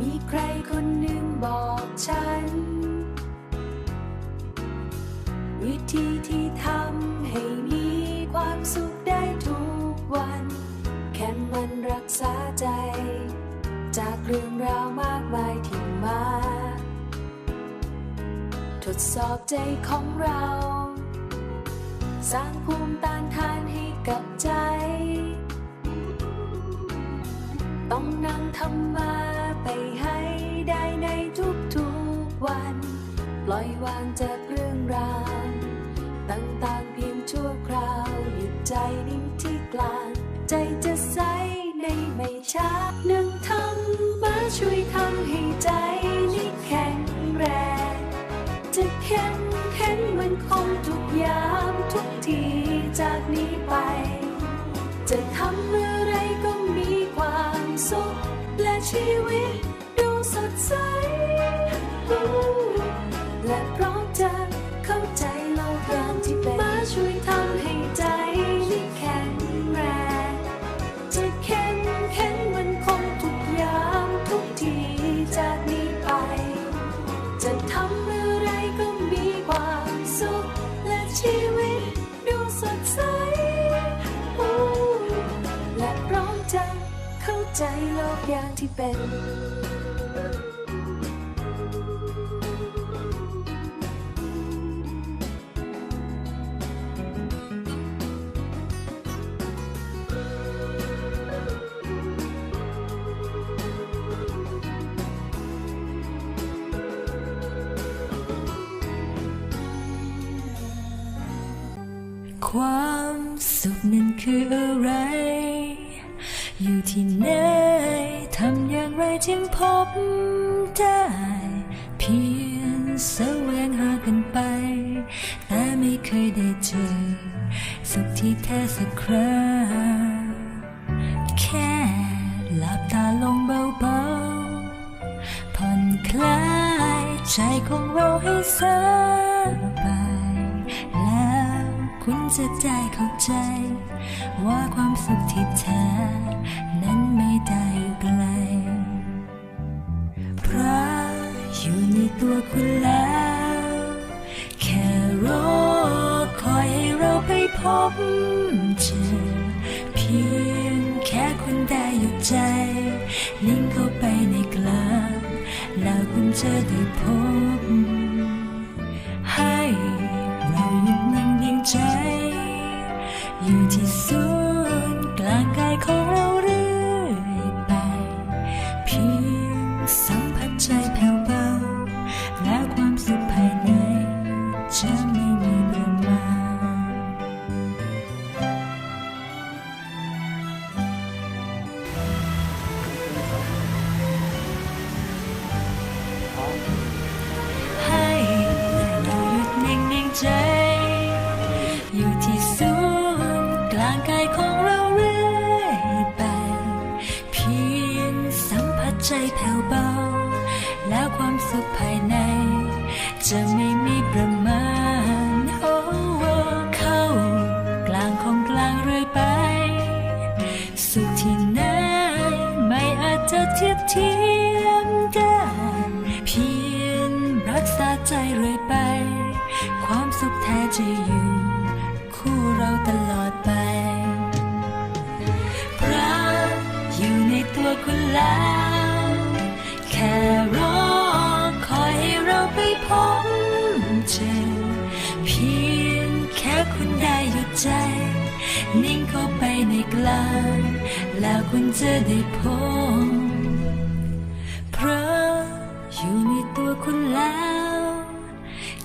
มีใครคนหนึ่งบอกฉัน วิธีที่ทำให้มีความสุขได้ทุกวัน แค่มันรักษาใจ จากเรื่องราวมากมายที่มา ทดสอบใจของเรา สร้างภูมิต้านทานให้กับใจ ต้องนำธรรม ไปให้ได้ในทุกๆวัน ปล่อยวางจากเรื่องราวต่างๆเพียงชั่วคราวหยุดใจนิ่งที่กลาง ใจจะใสในไม่ช้าหนึ่งธรรมาช่วยทำให้ใจนี้แข็งแรง จะเข้มแข็งมันคงทุกยามทุกทีจากนี้ไป จะทำอะไรก็มีความสุข และชีวิตดูสดใส และพร้อมจะเข้าใจโลกอย่างที่เป็นมาช่วยทำให้ใจนี้แข็งแรง จะเข้มแข็งมันคงทุกยามทุกทีจากนี้ไป จะทำอะไรก็มีความสุข และชีวิตดูสดใส และพร้อมจะ เข้าใจโลกอย่างที่เป็น ความสุขนั้นคืออะไร อยู่ที่ไหนทำอย่างไรจึงพบได้ เพียงแสวงหากันไป แต่ไม่เคยได้เจอสุขที่แท้สักครั้งแค่หลับตาลงเบาๆผ่อนคลายใจของเราให้สบ จะได้เข้าใจ ว่าความสุขที่แท้ นั้นไม่ได้อยู่ไกลเพราะอยู่ในตัวคุณแล้ว แค่รอคอยให้เราไปพบเจอเพียงแค่คุณได้หยุดใจ นิ่งเข้าไปในกลางแล้วคุณจะได้พบ อยู่ที่ศูนย์กลางกายของเราเรื่อยไป เพียงสัมผัสใจแผ่วเบา แล้วความสุขภายในจะไม่มีประมาณให้เราหยุดนิ่งนิ่งใจ อยู่ที่ ใจแผ่วเบา แล้วความสุขภายใน จะไม่มีประมาณโอ้เข้ากลางของกลางเรื่อยไป สุขที่ไหนไม่อาจจะเทียบเทียมได้เพียงรักษาใจเรื่อยไป ความสุขแท้จะอยู่ คู่เราตลอดไปพระอยู่ในตัวคุณแล้ว ค่รอคอยให้เราไปพบเจอเพียงแค่คุณได้หยุดใจ นิ่งเข้าไปในกลาง แล้วคุณจะได้พบเพราะอยู่ในตัวคุณแล้ว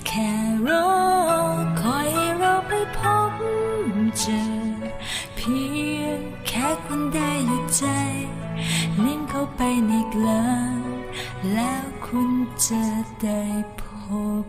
แค่รอคอยให้เราไปพบเจอ เพียงแค่คุณได้หยุดใจ นิ่งเข้าไปในกลาง แล้วคุณจะได้พบ